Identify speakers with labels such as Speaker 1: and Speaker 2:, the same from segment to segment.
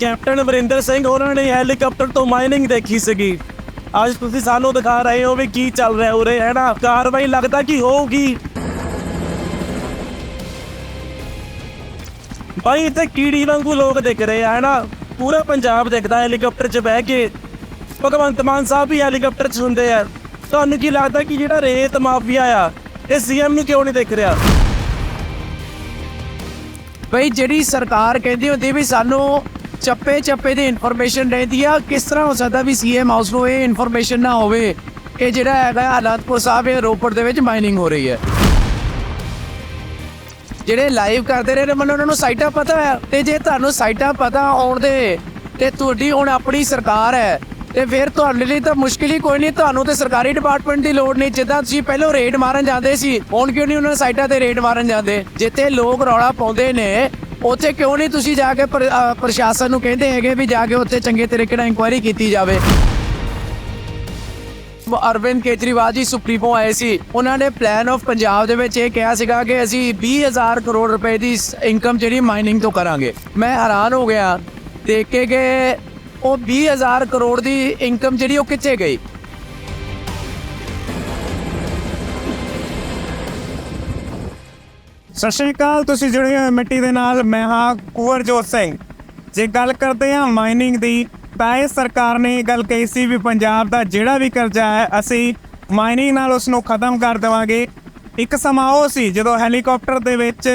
Speaker 1: Captain Amarinder Singh ਉਹਨਾਂ ਨੇ helicopter ਤੋਂ ਮਾਈਨਿੰਗ ਦੇਖੀ ਸੀਗੀ। ਅੱਜ ਤੁਸੀਂ ਸਾਨੂੰ ਦਿਖਾ ਰਹੇ ਹੋ ਵੀ ਕੀ ਚੱਲ ਰਿਹਾ ਉਰੇ, ਹੈ ਨਾ? ਕਾਰਵਾਈ ਲੱਗਦਾ ਕਿ ਹੋਊਗੀ? ਭਾਈ, ਇੱਥੇ ਕੀੜੀ ਵਾਂਗੂ ਲੋਕ ਦਿਖ ਰਹੇ ਆ, ਹੈ ਨਾ? ਪੂਰਾ ਪੰਜਾਬ ਦੇਖਦਾ ਹੈਲੀਕਾਪਟਰ 'ਚ ਬਹਿ ਕੇ। ਭਗਵੰਤ ਮਾਨ ਸਾਹਿਬ ਵੀ ਹੈਲੀਕਾਪਟਰ 'ਚ ਹੁੰਦੇ ਆ। ਤੁਹਾਨੂੰ ਕੀ ਲੱਗਦਾ ਕਿ ਜਿਹੜਾ ਰੇਤ ਮਾਫੀਆ ਆ, ਇਹ ਸੀਐਮ ਨੂੰ ਕਿਉਂ ਨਹੀਂ ਦਿਖ ਰਿਹਾ?
Speaker 2: ਬਈ ਜਿਹੜੀ ਸਰਕਾਰ ਕਹਿੰਦੀ ਹੁੰਦੀ ਵੀ ਸਾਨੂੰ ਚੱਪੇ ਚੱਪੇ ਦੀ ਇਨਫੋਰਮੇਸ਼ਨ ਰਹਿੰਦੀ ਆ। ਕਿਸ ਤਰ੍ਹਾਂ ਹੋ ਸਕਦਾ ਵੀ ਸੀਐਮ ਹਾਊਸ ਨੂੰ ਇਹ ਇਨਫੋਰਮੇਸ਼ਨ ਨਾ ਹੋਵੇ? ਕਿ ਜਿਹੜਾ ਹੈਗਾ ਅਨੰਦਪੁਰ ਸਾਹਿਬ, ਇਹ ਰੋਪੜ ਦੇ ਵਿੱਚ ਮਾਈਨਿੰਗ ਹੋ ਰਹੀ ਹੈ। ਜਿਹੜੇ ਲਾਈਵ ਕਰਦੇ ਰਹੇ ਨੇ ਮੈਨੂੰ ਉਹਨਾਂ ਨੂੰ ਸਾਈਟਾਂ ਪਤਾ ਹੈ। ਤੇ ਜੇ ਤੁਹਾਨੂੰ ਸਾਈਟਾਂ ਪਤਾ ਆਉਣ ਦੇ, ਤੇ ਤੁਹਾਡੀ ਹੁਣ ਆਪਣੀ ਸਰਕਾਰ ਹੈ। ਤੇ ਫਿਰ ਤੁਹਾਡੇ ਲਈ ਤਾਂ ਮੁਸ਼ਕਿਲ ਹੀ ਕੋਈ ਨਹੀਂ, ਤੁਹਾਨੂੰ ਤੇ ਸਰਕਾਰੀ ਡਿਪਾਰਟਮੈਂਟ ਦੀ ਲੋੜ ਨਹੀਂ। ਜਿੱਦਾਂ ਤੁਸੀਂ ਪਹਿਲਾਂ ਰੇਡ ਮਾਰਨ ਜਾਂਦੇ ਸੀ, ਹੁਣ ਕਿਉਂ ਨਹੀਂ ਉਹਨਾਂ ਸਾਈਟਾਂ ਤੇ ਰੇਡ ਮਾਰਨ ਜਾਂਦੇ? ਜਿੱਥੇ ਲੋਕ ਰੌਲਾ ਪਾਉਂਦੇ ਨੇ ਉੱਥੇ ਕਿਉਂ ਨਹੀਂ ਤੁਸੀਂ ਜਾ ਕੇ ਪ੍ਰ- ਅਹ ਪ੍ਰਸ਼ਾਸਨ ਨੂੰ ਕਹਿੰਦੇ ਹੈਗੇ ਵੀ ਜਾ ਕੇ ਉੱਥੇ ਚੰਗੇ ਤਰੀਕੇ ਨਾਲ ਇਨਕੁਆਇਰੀ ਕੀਤੀ ਜਾਵੇ? ਅਰਵਿੰਦ ਕੇਜਰੀਵਾਲ ਜੀ ਸੁਪਰੀਮੋ ਆਏ ਸੀ। ਉਹਨਾਂ ਨੇ ਪਲਾਨ ਆਫ ਪੰਜਾਬ ਦੇ ਵਿੱਚ ਇਹ ਕਿਹਾ ਸੀਗਾ ਕਿ ਅਸੀਂ 20000 ਕਰੋੜ ਰੁਪਏ ਦੀ ਇਨਕਮ ਜਿਹੜੀ ਮਾਈਨਿੰਗ ਤੋਂ ਕਰਾਂਗੇ। ਮੈਂ ਹੈਰਾਨ ਹੋ ਗਿਆ। ਦੇਖ ਕੇ ਕਿ ਉਹ 20000 ਕਰੋੜ ਦੀ ਇਨਕਮ ਜਿਹੜੀ ਉਹ ਕਿੱਥੇ ਗਈ?
Speaker 3: ਸਤਿ ਸ਼੍ਰੀ ਅਕਾਲ, ਤੁਸੀਂ ਜੁੜੇ ਹੋ ਮਿੱਟੀ ਦੇ ਨਾਲ। ਮੈਂ ਹਾਂ ਕੁਵਰਜੋਤ ਸਿੰਘ। ਜੇ ਗੱਲ ਕਰਦੇ ਹਾਂ ਮਾਈਨਿੰਗ ਦੀ, ਤਾਂ ਇਹ ਸਰਕਾਰ ਨੇ ਇਹ ਗੱਲ ਕਹੀ ਸੀ ਵੀ ਪੰਜਾਬ ਦਾ ਜਿਹੜਾ ਵੀ ਕਰਜ਼ਾ ਹੈ, ਅਸੀਂ ਮਾਈਨਿੰਗ ਨਾਲ ਉਸ ਨੂੰ ਖਤਮ ਕਰ ਦੇਵਾਂਗੇ। ਇੱਕ ਸਮਾਂ ਉਹ ਸੀ ਜਦੋਂ ਹੈਲੀਕਾਪਟਰ ਦੇ ਵਿੱਚ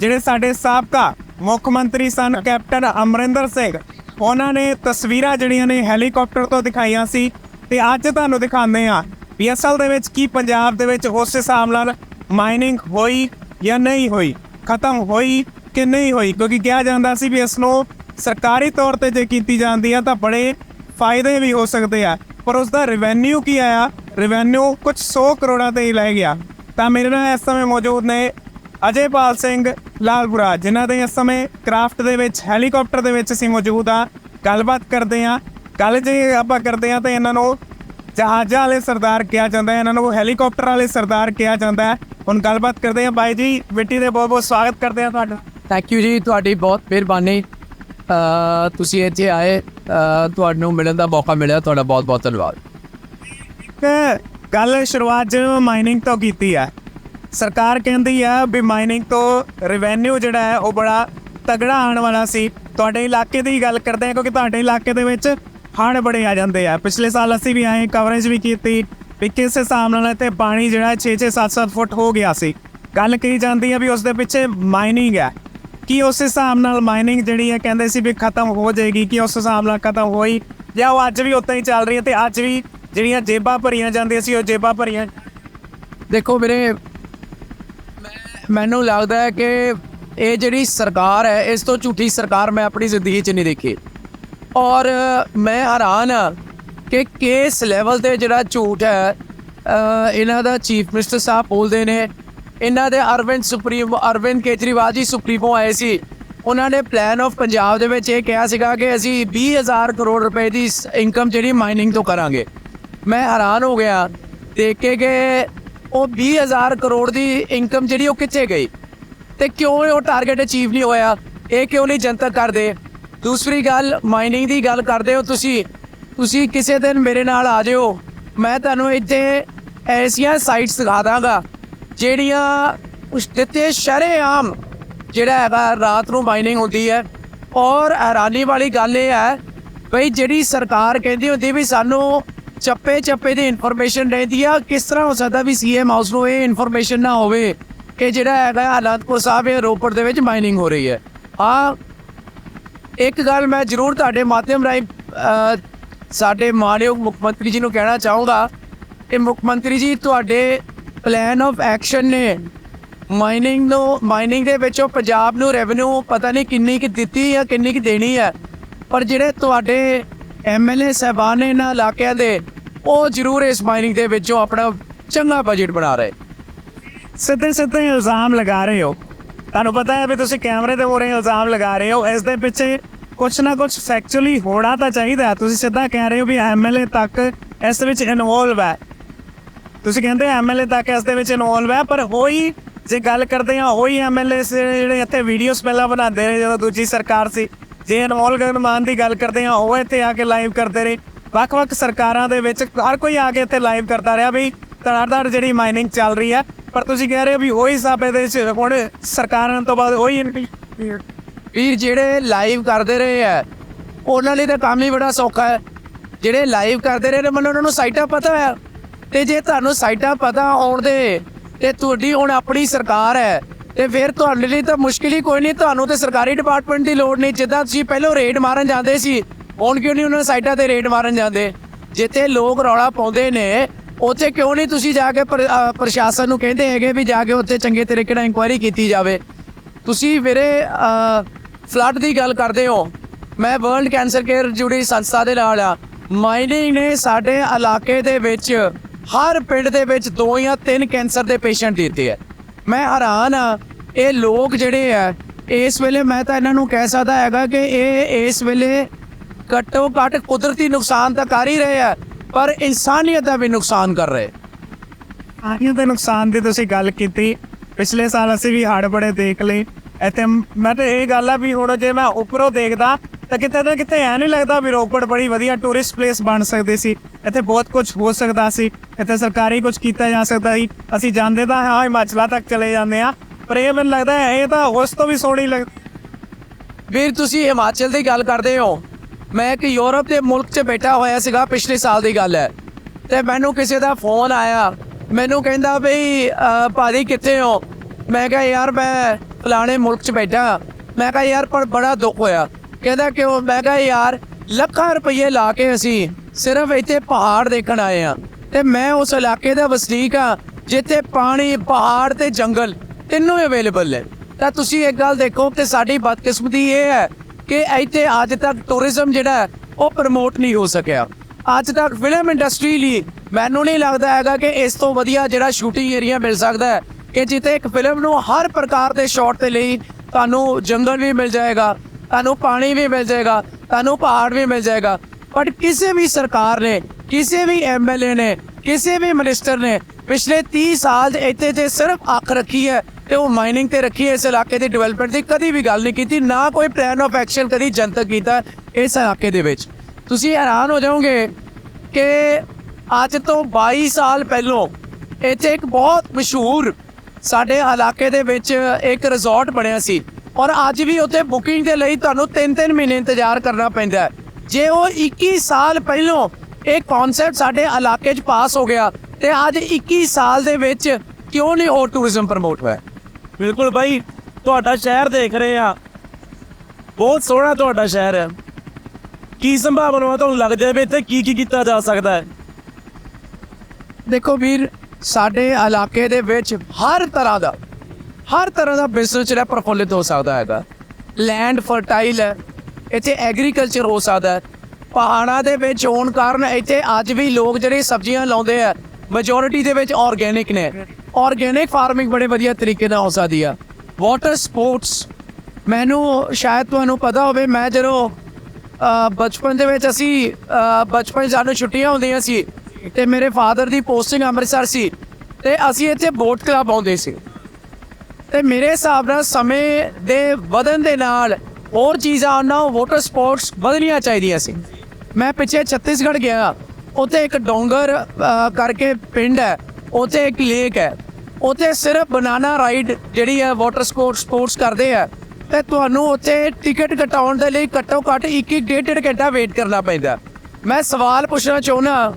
Speaker 3: ਜਿਹੜੇ ਸਾਡੇ ਸਾਬਕਾ ਮੁੱਖ ਮੰਤਰੀ ਸਨ, ਕੈਪਟਨ ਅਮਰਿੰਦਰ ਸਿੰਘ, ਉਹਨਾਂ ਨੇ ਤਸਵੀਰਾਂ ਜਿਹੜੀਆਂ ਨੇ ਹੈਲੀਕਾਪਟਰ ਤੋਂ ਦਿਖਾਈਆਂ ਸੀ। ਤੇ ਅੱਜ ਤੁਹਾਨੂੰ ਦਿਖਾਉਂਦੇ ਹਾਂ ਵੀ ਅਸਲ ਦੇ ਵਿੱਚ ਕੀ ਪੰਜਾਬ ਦੇ ਵਿੱਚ ਉਸ ਹਿਸਾਬ ਨਾਲ ਮਾਈਨਿੰਗ ਹੋਈ ਜਾਂ ਨਹੀਂ ਹੋਈ, ਖਤਮ ਹੋਈ ਕਿ ਨਹੀਂ ਹੋਈ? ਕਿਉਂਕਿ ਕਿਹਾ ਜਾਂਦਾ ਸੀ ਵੀ ਇਸ ਨੂੰ ਸਰਕਾਰੀ ਤੌਰ ਤੇ ਜੇ ਕੀਤੀ ਜਾਂਦੀ ਆ ਤਾਂ ਬੜੇ ਫਾਇਦੇ ਵੀ ਹੋ ਸਕਦੇ ਆ। ਪਰ ਉਸ ਦਾ ਰੈਵਨਿਊ ਕੀ ਆਇਆ? ਰੈਵਨਿਊ ਕੁਝ 100 ਕਰੋੜਾਂ ਤੇ ਹੀ ਲੈ ਗਿਆ। ਤਾਂ ਮੇਰੇ ਨਾਲ ਇਸ ਸਮੇਂ ਮੌਜੂਦ ਨੇ ਅਜੇਪਾਲ ਸਿੰਘ ਲਾਲਪੁਰਾ, ਜਿਨ੍ਹਾਂ ਦੇ ਇਸ ਸਮੇਂ ਕਰਾਫਟ ਦੇ ਵਿੱਚ ਹੈਲੀਕਾਪਟਰ ਦੇ ਵਿੱਚ ਅਸੀਂ ਮੌਜੂਦ ਆ। ਗੱਲਬਾਤ ਕਰਦੇ ਆ। ਗੱਲ ਜੇ ਆਪਾਂ ਕਰਦੇ ਆ ਤਾਂ ਇਹਨਾਂ ਨੂੰ ਜਹਾਜ਼ਾਂ ਵਾਲੇ ਸਰਦਾਰ ਕਿਹਾ ਜਾਂਦਾ ਹੈ, ਇਹਨਾਂ ਨੂੰ ਹੈਲੀਕਾਪਟਰ ਵਾਲੇ ਸਰਦਾਰ ਕਿਹਾ ਜਾਂਦਾ ਹੈ। ਹੁਣ ਗੱਲਬਾਤ ਕਰਦੇ ਆ ਬਾਈ ਜੀ ਮਿੱਟੀ ਦੇ ਬਹੁਤ ਬਹੁਤ ਸਵਾਗਤ ਕਰਦੇ ਆ ਤੁਹਾਡਾ।
Speaker 2: ਥੈਂਕ ਯੂ ਜੀ ਤੁਹਾਡੀ ਬਹੁਤ ਮਿਹਰਬਾਨੀ। ਤੁਸੀਂ ਇੱਥੇ ਆਏ ਤੁਹਾਨੂੰ ਮਿਲਣ ਦਾ ਮੌਕਾ ਮਿਲਿਆ ਤੁਹਾਡਾ ਬਹੁਤ ਬਹੁਤ ਧੰਨਵਾਦ।
Speaker 3: ਇੱਕ ਗੱਲ ਸ਼ੁਰੂਆਤ ਜਿਵੇਂ ਮਾਈਨਿੰਗ ਤੋਂ ਕੀਤੀ ਹੈ। ਸਰਕਾਰ ਕਹਿੰਦੀ ਆ ਵੀ ਮਾਈਨਿੰਗ ਤੋਂ ਰੈਵਨਿਊ ਜਿਹੜਾ ਹੈ ਉਹ ਬੜਾ ਤਗੜਾ ਆਉਣ ਵਾਲਾ ਸੀ। ਤੁਹਾਡੇ ਇਲਾਕੇ ਦੀ ਗੱਲ ਕਰਦੇ ਆ ਕਿਉਂਕਿ ਤੁਹਾਡੇ ਇਲਾਕੇ ਦੇ ਵਿੱਚ ਹੜ੍ਹ ਬੜੇ ਆ ਜਾਂਦੇ ਆ। ਪਿਛਲੇ ਸਾਲ ਅਸੀਂ ਵੀ ਆਏ ਕਵਰੇਜ ਵੀ ਕੀਤੀ ਵੀ ਕਿਸ ਹਿਸਾਬ ਨਾਲ ਇੱਥੇ ਪਾਣੀ ਜਿਹੜਾ 6-6 7-7 ਫੁੱਟ ਹੋ ਗਿਆ ਸੀ। ਗੱਲ ਕਹੀ ਜਾਂਦੀ ਹੈ ਵੀ ਉਸ ਦੇ ਪਿੱਛੇ ਮਾਈਨਿੰਗ ਹੈ। ਕੀ ਉਸ ਹਿਸਾਬ ਨਾਲ ਮਾਈਨਿੰਗ ਜਿਹੜੀ ਹੈ ਕਹਿੰਦੇ ਸੀ ਵੀ ਖਤਮ ਹੋ ਜਾਏਗੀ, ਕਿ ਉਸ ਹਿਸਾਬ ਨਾਲ ਖਤਮ ਹੋਈ? ਜਾਂ ਉਹ ਅੱਜ ਵੀ ਉਦਾਂ ਹੀ ਚੱਲ ਰਹੀ ਹੈ ਤੇ ਅੱਜ ਵੀ ਜਿਹੜੀਆਂ ਜੇਬਾਂ ਭਰੀਆਂ ਜਾਂਦੀਆਂ ਸੀ, ਉਹ ਜੇਬਾਂ ਭਰੀਆਂ
Speaker 2: ਦੇਖੋ ਵੀਰੇ, ਮੈਂ- ਮੈਨੂੰ ਲੱਗਦਾ ਹੈ ਕਿ ਇਹ ਜਿਹੜੀ ਸਰਕਾਰ ਹੈ, ਇਸ ਤੋਂ ਝੂਠੀ ਸਰਕਾਰ ਮੈਂ ਆਪਣੀ ਜ਼ਿੰਦਗੀ 'ਚ ਨਹੀਂ ਦੇਖੀ। ਔਰ ਮੈਂ ਹੈਰਾਨ ਹਾਂ ਕਿ ਕਿਸ ਲੈਵਲ ਤੇ ਜਿਹੜਾ ਝੂਠ ਹੈ ਇਹਨਾਂ ਦਾ ਚੀਫ ਮਿਨਿਸਟਰ ਸਾਹਿਬ ਬੋਲਦੇ ਨੇ। ਇਹਨਾਂ ਦੇ ਅਰਵਿੰਦ ਸੁਪਰੀਮ, ਅਰਵਿੰਦ ਕੇਜਰੀਵਾਲ ਜੀ ਸੁਪਰੀਮੋ ਆਏ ਸੀ। ਉਹਨਾਂ ਨੇ ਪਲਾਨ ਆਫ ਪੰਜਾਬ ਦੇ ਵਿੱਚ ਇਹ ਕਿਹਾ ਸੀਗਾ ਕਿ ਅਸੀਂ 20000 ਕਰੋੜ ਰੁਪਏ ਦੀ ਇਨਕਮ ਜਿਹੜੀ ਮਾਈਨਿੰਗ ਤੋਂ ਕਰਾਂਗੇ। ਮੈਂ ਹੈਰਾਨ ਹੋ ਗਿਆ, ਦੇਖ ਕੇ ਕਿ ਉਹ 20000 ਕਰੋੜ ਦੀ ਇਨਕਮ ਜਿਹੜੀ ਉਹ ਕਿੱਥੇ ਗਈ? ਤੇ ਕਿਉਂ ਉਹ ਟਾਰਗੇਟ ਅਚੀਵ ਨਹੀਂ ਹੋਇਆ? ਇਹ ਕਿਉਂ ਨਹੀਂ ਜਨਤਕ ਕਰਦੇ? ਦੂਸਰੀ ਗੱਲ ਮਾਈਨਿੰਗ ਦੀ ਗੱਲ ਕਰਦੇ ਹੋ ਤੁਸੀਂ। ਤੁਸੀਂ ਕਿਸੇ ਦਿਨ ਮੇਰੇ ਨਾਲ ਆ ਜਿਓ। ਮੈਂ ਤੁਹਾਨੂੰ ਇੱਥੇ ਐਸੀਆਂ ਸਾਈਟਸ ਦਿਖਾ ਦਾਂਗਾ, ਜਿਹੜੀਆਂ ਉਸ ਦਿੱਤੇ ਸ਼ਰੇਆਮ ਜਿਹੜਾ ਹੈਗਾ ਰਾਤ ਨੂੰ ਮਾਈਨਿੰਗ ਹੁੰਦੀ ਹੈ। ਔਰ ਹੈਰਾਨੀ ਵਾਲੀ ਗੱਲ ਇਹ ਹੈ ਬਈ ਜਿਹੜੀ ਸਰਕਾਰ ਕਹਿੰਦੀ ਹੁੰਦੀ ਵੀ ਸਾਨੂੰ ਚੱਪੇ ਚੱਪੇ ਦੀ ਇਨਫੋਰਮੇਸ਼ਨ ਰਹਿੰਦੀ ਆ, ਕਿਸ ਤਰ੍ਹਾਂ ਹੋ ਸਕਦਾ ਵੀ ਸੀਐਮ ਹਾਊਸ ਨੂੰ ਇਹ ਇਨਫੋਰਮੇਸ਼ਨ ਨਾ ਹੋਵੇ ਕਿ ਜਿਹੜਾ ਹੈਗਾ ਅਨੰਦਪੁਰ ਸਾਹਿਬ ਇਹ ਰੋਪੜ ਦੇ ਵਿੱਚ ਮਾਈਨਿੰਗ ਹੋ ਰਹੀ ਹੈ। ਹਾਂ, ਇੱਕ ਗੱਲ ਮੈਂ ਜ਼ਰੂਰ ਤੁਹਾਡੇ ਮਾਧਿਅਮ ਰਾਹੀਂ ਸਾਡੇ ਮਾਨਯੋਗ ਮੁੱਖ ਮੰਤਰੀ ਜੀ ਨੂੰ ਕਹਿਣਾ ਚਾਹੂੰਗਾ ਕਿ ਮੁੱਖ ਮੰਤਰੀ ਜੀ, ਤੁਹਾਡੇ ਪਲਾਨ ਆਫ ਐਕਸ਼ਨ ਨੇ ਮਾਈਨਿੰਗ ਨੂੰ ਮਾਈਨਿੰਗ ਦੇ ਵਿੱਚੋਂ ਪੰਜਾਬ ਨੂੰ ਰੈਵਨਿਊ ਪਤਾ ਨਹੀਂ ਕਿੰਨੀ ਕਿ ਦਿੱਤੀ ਜਾਂ ਕਿੰਨੀ ਕਿ ਦੇਣੀ ਹੈ ਪਰ ਜਿਹੜੇ ਤੁਹਾਡੇ ਐਮਐਲਏ ਸਹਿਬਾਨ ਨੇ ਇਹਨਾਂ ਇਲਾਕਿਆਂ ਦੇ, ਉਹ ਜ਼ਰੂਰ ਇਸ ਮਾਈਨਿੰਗ ਦੇ ਵਿੱਚੋਂ ਆਪਣਾ ਚੰਗਾ ਬਜਟ ਬਣਾ ਰਹੇ।
Speaker 3: ਸਿੱਧੇ ਸਿੱਧੇ ਇਲਜ਼ਾਮ ਲਗਾ ਰਹੇ ਹੋ। ਤੁਹਾਨੂੰ ਪਤਾ ਹੈ ਵੀ ਤੁਸੀਂ ਕੈਮਰੇ ਦੇ ਮੂਹਰੇ ਇਲਜ਼ਾਮ ਲਗਾ ਰਹੇ ਹੋ। ਇਸ ਦੇ ਪਿੱਛੇ ਕੁਛ ਨਾ ਕੁਛ ਫੈਕਚੁਅਲੀ ਹੋਣਾ ਤਾਂ ਚਾਹੀਦਾ ਤੁਸੀਂ ਸਿੱਧਾ ਕਹਿ ਰਹੇ ਹੋ ਵੀ ਐਮਐਲਏ ਤੱਕ ਇਸ ਵਿੱਚ ਇਨਵੋਲਵ ਹੈ। ਤੁਸੀਂ ਕਹਿੰਦੇ ਐਮਐਲਏ ਤੱਕ ਇਸ ਦੇ ਵਿੱਚ ਇਨਵੋਲਵ ਹੈ, ਪਰ ਹੋਈ, ਜੇ ਗੱਲ ਕਰਦੇ ਹਾਂ, ਹੋਈ ਐਮਐਲਏ ਜਿਹੜੇ ਇੱਥੇ ਵੀਡੀਓਜ਼ ਪਹਿਲਾਂ ਬਣਾਉਂਦੇ ਰਹੇ, ਜਦੋਂ ਦੂਜੀ ਸਰਕਾਰ ਸੀ। ਜੇ ਅਨਮੋਲ ਗਗਨ ਮਾਨ ਦੀ ਗੱਲ ਕਰਦੇ ਹਾਂ, ਉਹ ਇੱਥੇ ਆ ਕੇ ਲਾਈਵ ਕਰਦੇ ਰਹੇ। ਵੱਖ-ਵੱਖ ਸਰਕਾਰਾਂ ਦੇ ਵਿੱਚ ਹਰ ਕੋਈ ਆ ਕੇ ਇੱਥੇ ਲਾਈਵ ਕਰਦਾ ਰਿਹਾ ਵੀ ਧੜਾਧੜ ਜਿਹੜੀ ਮਾਈਨਿੰਗ ਚੱਲ ਰਹੀ ਹੈ। ਪਰ ਤੁਸੀਂ ਕਹਿ ਰਹੇ ਹੋ ਵੀ ਉਹੀ ਸਾਬੇ ਦੇ ਵਿੱਚ ਹੁਣ ਸਰਕਾਰਾਂ ਤੋਂ ਬਾਅਦ ਉਹੀ
Speaker 2: ਵੀਰ ਜਿਹੜੇ ਲਾਈਵ ਕਰਦੇ ਰਹੇ ਆ, ਉਹਨਾਂ ਲਈ ਤਾਂ ਕੰਮ ਹੀ ਬੜਾ ਸੌਖਾ ਹੈ। ਜਿਹੜੇ ਲਾਈਵ ਕਰਦੇ ਰਹੇ ਨੇ ਮੈਨੂੰ ਉਹਨਾਂ ਨੂੰ ਸਾਈਟਾਂ ਪਤਾ ਹੈ। ਤੇ ਜੇ ਤੁਹਾਨੂੰ ਸਾਈਟਾਂ ਪਤਾ ਆਉਣ ਦੇ, ਤੇ ਤੁਹਾਡੀ ਹੁਣ ਆਪਣੀ ਸਰਕਾਰ ਹੈ, ਤੇ ਫਿਰ ਤੁਹਾਡੇ ਲਈ ਤਾਂ ਮੁਸ਼ਕਿਲ ਹੀ ਕੋਈ ਨਹੀਂ। ਤੁਹਾਨੂੰ ਤੇ ਸਰਕਾਰੀ ਡਿਪਾਰਟਮੈਂਟ ਦੀ ਲੋੜ ਨਹੀਂ। ਜਿੱਦਾਂ ਤੁਸੀਂ ਪਹਿਲਾਂ ਰੇਡ ਮਾਰਨ ਜਾਂਦੇ ਸੀ, ਹੁਣ ਕਿਉਂ ਨਹੀਂ ਉਹਨਾਂ ਸਾਈਟਾਂ ਤੇ ਰੇਡ ਮਾਰਨ ਜਾਂਦੇ? ਜਿੱਥੇ ਲੋਕ ਰੌਲਾ ਪਾਉਂਦੇ ਨੇ, ਉੱਥੇ ਕਿਉਂ ਨਹੀਂ ਤੁਸੀਂ ਜਾ ਕੇ ਪ੍ਰਸ਼ਾਸਨ ਨੂੰ ਕਹਿੰਦੇ ਹੈਗੇ ਵੀ ਜਾ ਕੇ ਉੱਥੇ ਚੰਗੇ ਤਰੀਕੇ ਨਾਲ ਇਨਕੁਆਇਰੀ ਕੀਤੀ ਜਾਵੇ? ਤੁਸੀਂ ਵੀਰੇ ਫਲੱਡ ਦੀ ਗੱਲ ਕਰਦੇ ਹੋ। ਮੈਂ ਵਰਲਡ ਕੈਂਸਰ ਕੇਅਰ ਜੁੜੀ ਸੰਸਥਾ ਦੇ ਨਾਲ ਆ ਮਾਈਨਿੰਗ ਨੇ ਸਾਡੇ ਇਲਾਕੇ ਦੇ ਵਿੱਚ, ਹਰ ਪਿੰਡ ਦੇ ਵਿੱਚ ਦੋ ਜਾਂ ਤਿੰਨ ਕੈਂਸਰ ਦੇ ਪੇਸ਼ੈਂਟ ਦਿੱਤੇ ਆ। ਮੈਂ ਹੈਰਾਨ ਆ ਇਹ ਲੋਕ ਜਿਹੜੇ ਆ, ਇਸ ਵੇਲੇ ਮੈਂ ਤਾਂ ਇਹਨਾਂ ਨੂੰ ਕਹਿ ਸਕਦਾ ਹੈਗਾ ਕਿ ਇਹ ਇਸ ਵੇਲੇ ਘੱਟੋ ਘੱਟ ਕੁਦਰਤੀ ਨੁਕਸਾਨ ਤਾਂ ਕਰ ਹੀ ਰਹੇ ਆ, ਪਰ ਇਨਸਾਨੀਅਤ ਦਾ ਵੀ ਨੁਕਸਾਨ ਕਰ ਰਹੇ।
Speaker 3: ਆਹੀਆਂ ਦੇ ਨੁਕਸਾਨ ਦੀ ਤੁਸੀਂ ਗੱਲ ਕੀਤੀ। ਪਿਛਲੇ ਸਾਲ ਅਸੀਂ ਵੀ ਹੜ੍ਹ ਬੜੇ ਦੇਖ ਲਏ। ਇੱਥੇ ਮੈਂ ਤਾਂ ਇਹ ਗੱਲ ਆ ਵੀ ਹੁਣ ਜੇ ਮੈਂ ਉੱਪਰੋਂ ਦੇਖਦਾ ਤਾਂ ਕਿਤੇ ਨਾ ਕਿਤੇ ਐ ਨਹੀਂ ਲੱਗਦਾ ਵੀ ਰੋਪੜ ਬੜੀ ਵਧੀਆ ਟੂਰਿਸਟ ਪਲੇਸ ਬਣ ਸਕਦੀ ਸੀ। ਇੱਥੇ ਬਹੁਤ ਕੁਝ ਹੋ ਸਕਦਾ ਸੀ। ਇੱਥੇ ਸਰਕਾਰੀ ਕੁਝ ਕੀਤਾ ਜਾ ਸਕਦਾ ਸੀ। ਅਸੀਂ ਜਾਂਦੇ ਤਾਂ ਹਾਂ ਹਿਮਾਚਲਾ ਤੱਕ ਚਲੇ ਜਾਂਦੇ ਆ ਪਰ ਇਹ ਮੈਨੂੰ ਲੱਗਦਾ ਇਹ ਤਾਂ ਉਸ ਤੋਂ ਵੀ ਸੋਹਣੀ ਲੱਗ
Speaker 2: ਵੀਰ ਤੁਸੀਂ ਹਿਮਾਚਲ ਦੀ ਗੱਲ ਕਰਦੇ ਹੋ। ਮੈਂ ਇੱਕ ਯੂਰਪ ਦੇ ਮੁਲਕ 'ਚ ਬੈਠਾ ਹੋਇਆ ਸੀਗਾ ਪਿਛਲੇ ਸਾਲ ਦੀ ਗੱਲ ਹੈ। ਤੇ ਮੈਨੂੰ ਕਿਸੇ ਦਾ ਫੋਨ ਆਇਆ। ਮੈਨੂੰ ਕਹਿੰਦਾ ਬਈ ਅਹ, ਭਾਜੀ ਕਿੱਥੇ ਹੋ? ਮੈਂ ਕਿਹਾ, ਯਾਰ, ਮੈਂ ਫਲਾਣੇ ਮੁਲਕ 'ਚ ਬੈਠਾ। ਮੈਂ ਕਿਹਾ, ਯਾਰ, ਪਰ ਬੜਾ ਦੁੱਖ ਹੋਇਆ। ਕਹਿੰਦਾ, ਕਿਉਂ? ਮੈਂ ਕਿਹਾ, ਯਾਰ, ਲੱਖਾਂ ਰੁਪਏ ਲਾ ਕੇ ਅਸੀਂ ਸਿਰਫ ਇੱਥੇ ਪਹਾੜ ਦੇਖਣ ਆਏ ਆ ਤੇ ਮੈਂ ਉਸ ਇਲਾਕੇ ਦਾ ਵਸਨੀਕ ਆ ਜਿੱਥੇ ਪਾਣੀ, ਪਹਾੜ ਤੇ ਜੰਗਲ ਤਿੰਨੋਂ ਅਵੇਲੇਬਲ ਹੈ ਤਾਂ ਤੁਸੀਂ ਇੱਕ ਗੱਲ ਦੇਖੋ ਕਿ ਸਾਡੀ ਬਦਕਿਸਮਤੀ ਇਹ ਹੈ ਕਿ ਇੱਥੇ ਅੱਜ ਤੱਕ ਟੂਰਿਜ਼ਮ ਜਿਹੜਾ ਉਹ ਪ੍ਰਮੋਟ ਨਹੀਂ ਹੋ ਸਕਿਆ। ਅੱਜ ਤੱਕ ਫਿਲਮ ਇੰਡਸਟਰੀ ਲਈ ਮੈਨੂੰ ਨਹੀਂ ਲੱਗਦਾ ਹੈਗਾ ਕਿ ਇਸ ਤੋਂ ਵਧੀਆ ਜਿਹੜਾ ਸ਼ੂਟਿੰਗ ਏਰੀਆ ਮਿਲ ਸਕਦਾ ਹੈ ਕਿ ਜਿੱਥੇ ਇੱਕ ਫਿਲਮ ਨੂੰ ਹਰ ਪ੍ਰਕਾਰ ਦੇ ਸ਼ਾਟ ਦੇ ਲਈ ਤੁਹਾਨੂੰ ਜੰਗਲ ਵੀ ਮਿਲ ਜਾਏਗਾ, ਤੁਹਾਨੂੰ ਪਾਣੀ ਵੀ ਮਿਲ ਜਾਏਗਾ, ਤੁਹਾਨੂੰ ਪਹਾੜ ਵੀ ਮਿਲ ਜਾਏਗਾ। ਬਟ ਕਿਸੇ ਵੀ ਸਰਕਾਰ ਨੇ, ਕਿਸੇ ਵੀ ਐਮਐਲਏ ਨੇ, ਕਿਸੇ ਵੀ ਮਿਨਿਸਟਰ ਨੇ ਪਿਛਲੇ 30 ਸਾਲ 'ਚ ਇੱਥੇ ਤੇ ਸਿਰਫ ਅੱਖ ਰੱਖੀ ਹੈ ਤੇ ਉਹ ਮਾਈਨਿੰਗ ਤੇ ਰੱਖੀ ਹੈ ਇਸ ਇਲਾਕੇ ਦੀ ਡਿਵੈਲਪਮੈਂਟ ਦੀ, ਕਦੀ ਵੀ ਗੱਲ ਨਹੀਂ ਕੀਤੀ, ਨਾ ਕੋਈ ਪਲਾਨ ਆਫ ਐਕਸ਼ਨ ਕਦੀ ਜਨਤਕ ਕੀਤਾ ਇਸ ਇਲਾਕੇ ਦੇ ਵਿੱਚ। ਤੁਸੀਂ ਹੈਰਾਨ ਹੋ ਜਾਓਗੇ ਕਿ ਅੱਜ ਤੋਂ 22 ਸਾਲ ਪਹਿਲਾਂ ਇੱਥੇ ਇੱਕ ਬਹੁਤ ਮਸ਼ਹੂਰ ਸਾਡੇ ਇਲਾਕੇ ਦੇ ਵਿੱਚ ਇੱਕ ਰਿਜ਼ੋਰਟ ਬਣਿਆ ਸੀ ਔਰ ਅੱਜ ਵੀ ਉੱਥੇ ਬੁਕਿੰਗ ਦੇ ਲਈ ਤੁਹਾਨੂੰ 3-3 ਮਹੀਨੇ ਇੰਤਜ਼ਾਰ ਕਰਨਾ ਪੈਂਦਾ ਹੈ। ਜੇ ਉਹ 21 ਸਾਲ ਪਹਿਲਾਂ ਇਹ ਕਨਸੈਪਟ ਸਾਡੇ ਇਲਾਕੇ 'ਚ ਪਾਸ ਹੋ ਗਿਆ ਤੇ ਅੱਜ 21 ਸਾਲ ਦੇ ਵਿੱਚ ਕਿਉਂ ਨਹੀਂ ਹੋਰ ਟੂਰਿਜ਼ਮ ਪ੍ਰਮੋਟ ਹੋਇਆ?
Speaker 1: ਬਿਲਕੁਲ ਭਾਈ ਤੁਹਾਡਾ ਸ਼ਹਿਰ ਦੇਖ ਰਹੇ ਆ ਬਹੁਤ ਸੋਹਣਾ ਤੁਹਾਡਾ ਸ਼ਹਿਰ ਹੈ। ਕੀ ਸੰਭਾਵਨਾਵਾਂ ਤੁਹਾਨੂੰ ਲੱਗਦਾ ਵੀ ਇੱਥੇ ਕੀ ਕੀ ਕੀਤਾ ਜਾ ਸਕਦਾ ਹੈ?
Speaker 2: ਦੇਖੋ ਵੀਰ ਸਾਡੇ ਇਲਾਕੇ ਦੇ ਵਿੱਚ ਹਰ ਤਰ੍ਹਾਂ ਦਾ, ਹਰ ਤਰ੍ਹਾਂ ਦਾ ਬਿਜ਼ਨਸ ਜਿਹੜਾ ਪ੍ਰਫੁੱਲਿਤ ਹੋ ਸਕਦਾ ਹੈਗਾ। ਲੈਂਡ ਫਰਟਾਈਲ ਹੈ, ਇੱਥੇ ਐਗਰੀਕਲਚਰ ਹੋ ਸਕਦਾ ਹੈ। ਪਹਾੜਾਂ ਦੇ ਵਿੱਚ ਹੋਣ ਕਾਰਨ ਇੱਥੇ ਅੱਜ ਵੀ ਲੋਕ ਜਿਹੜੇ ਸਬਜ਼ੀਆਂ ਲਾਉਂਦੇ ਆ ਮੈਜੋਰਿਟੀ ਦੇ ਵਿੱਚ ਆਰਗੇਨਿਕ ਨੇ। ਆਰਗੇਨਿਕ ਫਾਰਮਿੰਗ ਬੜੇ ਵਧੀਆ ਤਰੀਕੇ ਨਾਲ ਹੋ ਸਕਦੀ ਆ। ਵਾਟਰ ਸਪੋਰਟਸ ਮੈਨੂੰ ਸ਼ਾਇਦ ਤੁਹਾਨੂੰ ਪਤਾ ਹੋਵੇ, ਮੈਂ ਜਦੋਂ ਬਚਪਨ ਦੇ ਵਿੱਚ ਅਸੀਂ ਬਚਪਨ ਜਦੋਂ ਛੁੱਟੀਆਂ ਹੁੰਦੀਆਂ ਸੀ ਤੇ ਮੇਰੇ ਫਾਦਰ ਦੀ ਪੋਸਟਿੰਗ ਅੰਮ੍ਰਿਤਸਰ ਸੀ ਤੇ ਅਸੀਂ ਇੱਥੇ ਬੋਟ ਕਲੱਬ ਆਉਂਦੇ ਸੀ। ਤੇ ਮੇਰੇ ਹਿਸਾਬ ਨਾਲ ਸਮੇਂ ਦੇ ਵਧਣ ਦੇ ਨਾਲ ਹੋਰ ਚੀਜ਼ਾਂ ਆਉਣਾ ਵਾਟਰ ਸਪੋਰਟਸ ਵਧਣੀਆਂ ਚਾਹੀਦੀਆਂ ਸੀ। ਮੈਂ ਪਿੱਛੇ ਛੱਤੀਸਗੜ੍ਹ ਗਿਆ, ਉੱਥੇ ਇੱਕ ਡੋਂਗਰ ਕਰਕੇ ਪਿੰਡ ਹੈ, ਉੱਥੇ ਇੱਕ ਲੇਕ ਹੈ। ਉੱਥੇ ਸਿਰਫ ਬਨਾਨਾ ਰਾਈਡ ਜਿਹੜੀ ਹੈ ਵਾਟਰ ਸਪੋਰਟ ਸਪੋਰਟਸ ਕਰਦੇ ਆ। ਤੇ ਤੁਹਾਨੂੰ ਉੱਥੇ ਟਿਕਟ ਕਟਾਉਣ ਦੇ ਲਈ ਘੱਟੋ ਘੱਟ ਇੱਕ ਇੱਕ ਡੇਢ ਡੇਢ ਘੰਟਾ ਵੇਟ ਕਰਨਾ ਪੈਂਦਾ। ਮੈਂ ਸਵਾਲ ਪੁੱਛਣਾ ਚਾਹੁੰਦਾ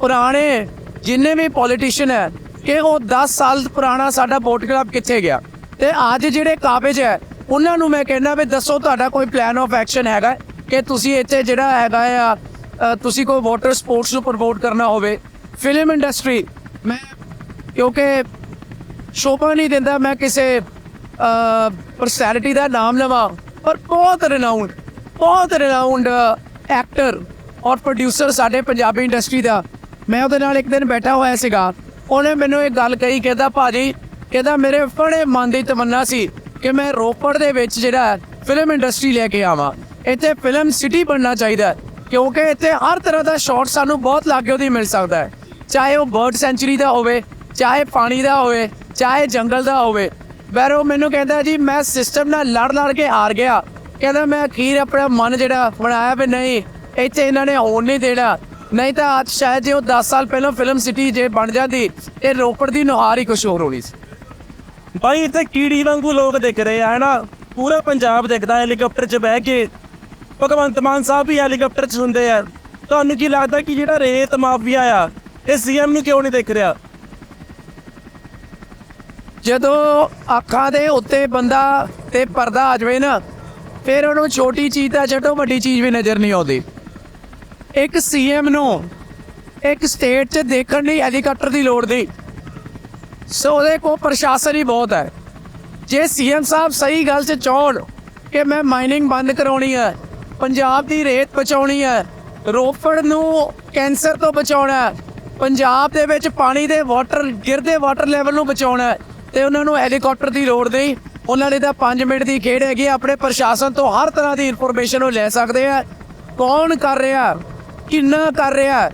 Speaker 2: ਪੁਰਾਣੇ, ਜਿੰਨੇ ਵੀ ਪੋਲੀਟੀਸ਼ੀਅਨ ਹੈ, ਕਿ ਉਹ 10 ਸਾਲ ਪੁਰਾਣਾ ਸਾਡਾ ਵੋਟ ਕਲੱਬ ਕਿੱਥੇ ਗਿਆ? ਤੇ ਅੱਜ ਜਿਹੜੇ ਕਾਬਜ ਹੈ, ਉਹਨਾਂ ਨੂੰ ਮੈਂ ਕਹਿੰਦਾ ਵੀ ਦੱਸੋ ਤੁਹਾਡਾ ਕੋਈ ਪਲਾਨ ਆਫ ਐਕਸ਼ਨ ਹੈਗਾ ਕਿ ਤੁਸੀਂ ਇੱਥੇ ਜਿਹੜਾ ਹੈਗਾ ਆ ਤੁਸੀਂ ਕੋਈ ਵਾਟਰ ਸਪੋਰਟਸ ਨੂੰ ਪ੍ਰਮੋਟ ਕਰਨਾ ਹੋਵੇ। ਫਿਲਮ ਇੰਡਸਟਰੀ ਮੈਂ ਕਿਉਂਕਿ ਸ਼ੋਭਾ ਨਹੀਂ ਦਿੰਦਾ, ਮੈਂ ਕਿਸੇ ਪਰਸਨੈਲਿਟੀ ਦਾ ਨਾਮ ਲਵਾਂ, ਪਰ ਬਹੁਤ ਰਿਨਾਊਂਡ ਬਹੁਤ ਰਿਨਾਊਂਡ ਐਕਟਰ ਔਰ ਪ੍ਰੋਡਿਊਸਰ ਸਾਡੇ ਪੰਜਾਬੀ ਇੰਡਸਟਰੀ ਦਾ ਮੈਂ ਉਹਦੇ ਨਾਲ ਇੱਕ ਦਿਨ ਬੈਠਾ ਹੋਇਆ ਸੀਗਾ। ਉਹਨੇ ਮੈਨੂੰ ਇਹ ਗੱਲ ਕਹੀ, ਕਹਿੰਦਾ, ਭਾਜੀ, ਕਹਿੰਦਾ, ਮੇਰੇ ਬੜੇ ਮਨ ਦੀ ਤਮੰਨਾ ਸੀ ਕਿ ਮੈਂ ਰੋਪੜ ਦੇ ਵਿੱਚ ਜਿਹੜਾ ਫਿਲਮ ਇੰਡਸਟਰੀ ਲੈ ਕੇ ਆਵਾਂ। ਇੱਥੇ ਫਿਲਮ ਸਿਟੀ ਬਣਨਾ ਚਾਹੀਦਾ ਕਿਉਂਕਿ ਇੱਥੇ ਹਰ ਤਰ੍ਹਾਂ ਦਾ ਸ਼ਾਟ ਸਾਨੂੰ ਬਹੁਤ ਲਾਗੇ ਉਹਦੀ ਮਿਲ ਸਕਦਾ ਹੈ। ਚਾਹੇ ਉਹ ਬਰਡ ਸੈਂਚਰੀ ਦਾ ਹੋਵੇ, ਚਾਹੇ ਪਾਣੀ ਦਾ ਹੋਵੇ, ਚਾਹੇ ਜੰਗਲ ਦਾ ਹੋਵੇ। ਪਰ ਉਹ ਮੈਨੂੰ ਕਹਿੰਦਾ, ਜੀ, ਮੈਂ ਸਿਸਟਮ ਨਾਲ ਲੜ ਲੜ ਕੇ ਹਾਰ ਗਿਆ। ਕਹਿੰਦਾ, ਮੈਂ ਅਖੀਰ ਆਪਣਾ ਮਨ ਜਿਹੜਾ ਬਣਾਇਆ ਵੀ ਨਹੀਂ, ਇੱਥੇ ਇਹਨਾਂ ਨੇ ਹੋਣ ਨਹੀਂ ਦੇਣਾ। ਨਹੀਂ ਤਾਂ ਅੱਜ ਸ਼ਾਇਦ ਜੇ ਉਹ 10 ਸਾਲ ਪਹਿਲਾਂ ਫਿਲਮ ਸਿਟੀ ਜੇ ਬਣ ਜਾਂਦੀ ਇਹ ਰੋਪੜ ਦੀ ਨੁਹਾਰ ਹੀ ਕੁਛ ਹੋਰ ਹੋਣੀ ਸੀ।
Speaker 1: ਭਾਈ ਇੱਥੇ ਕੀੜੀ ਵਾਂਗੂ ਲੋਕ ਦਿਖ ਰਹੇ ਆ ਹਨਾ? ਪੂਰਾ ਪੰਜਾਬ ਦਿਖਦਾ ਹੈਲੀਕਾਪਟਰ 'ਚ ਬਹਿ ਕੇ। ਭਗਵੰਤ ਮਾਨ ਸਾਹਿਬ ਵੀ ਹੈਲੀਕਾਪਟਰ 'ਚ ਹੁੰਦੇ ਆ। ਤੁਹਾਨੂੰ ਕੀ ਲੱਗਦਾ ਕਿ ਜਿਹੜਾ ਰੇਤ ਮਾਫੀਆ ਆ ਇਹ ਸੀਐਮ ਨੂੰ ਕਿਉਂ ਨਹੀਂ ਦਿਖ ਰਿਹਾ?
Speaker 2: ਜਦੋਂ ਅੱਖਾਂ ਦੇ ਉੱਤੇ ਬੰਦਾ ਤੇ ਪਰਦਾ ਆ ਜਾਵੇ ਨਾ ਫਿਰ ਉਹਨੂੰ ਛੋਟੀ ਚੀਜ਼ ਤਾਂ ਛੱਡੋ ਵੱਡੀ ਚੀਜ਼ ਵੀ ਨਜ਼ਰ ਨਹੀਂ ਆਉਂਦੀ। ਇੱਕ ਸੀਐਮ ਨੂੰ ਇੱਕ ਸਟੇਟ 'ਚ ਦੇਖਣ ਲਈ ਹੈਲੀਕਾਪਟਰ ਦੀ ਲੋੜ ਨਹੀਂ। ਸੋ ਉਹਦੇ ਕੋਲ ਪ੍ਰਸ਼ਾਸਨ ਹੀ ਬਹੁਤ ਹੈ। ਜੇ ਸੀਐਮ ਸਾਹਿਬ ਸਹੀ ਗੱਲ 'ਚ ਚਾਹਣ ਕਿ ਮੈਂ ਮਾਈਨਿੰਗ ਬੰਦ ਕਰਾਉਣੀ ਹੈ, ਪੰਜਾਬ ਦੀ ਰੇਤ ਬਚਾਉਣੀ ਹੈ, ਰੋਪੜ ਨੂੰ ਕੈਂਸਰ ਤੋਂ ਬਚਾਉਣਾ ਹੈ, ਪੰਜਾਬ ਦੇ ਵਿੱਚ ਪਾਣੀ ਦੇ ਵਾਟਰ ਗਿਰਦੇ ਵਾਟਰ ਲੈਵਲ ਨੂੰ ਬਚਾਉਣਾ ਹੈ, ਤੇ ਉਹਨਾਂ ਨੂੰ ਹੈਲੀਕਾਪਟਰ ਦੀ ਲੋੜ ਨਹੀਂ। ਉਹਨਾਂ ਲਈ ਤਾਂ 5 ਮਿੰਟ ਦੀ ਖੇਡ ਹੈਗੀ ਹੈ। ਆਪਣੇ ਪ੍ਰਸ਼ਾਸਨ ਤੋਂ ਹਰ ਤਰ੍ਹਾਂ ਦੀ ਇਨਫੋਰਮੇਸ਼ਨ ਉਹ ਲੈ ਸਕਦੇ ਆ। ਕੌਣ ਕਰ ਰਿਹਾ? ਕਿੰਨਾ ਕਰ ਰਿਹਾ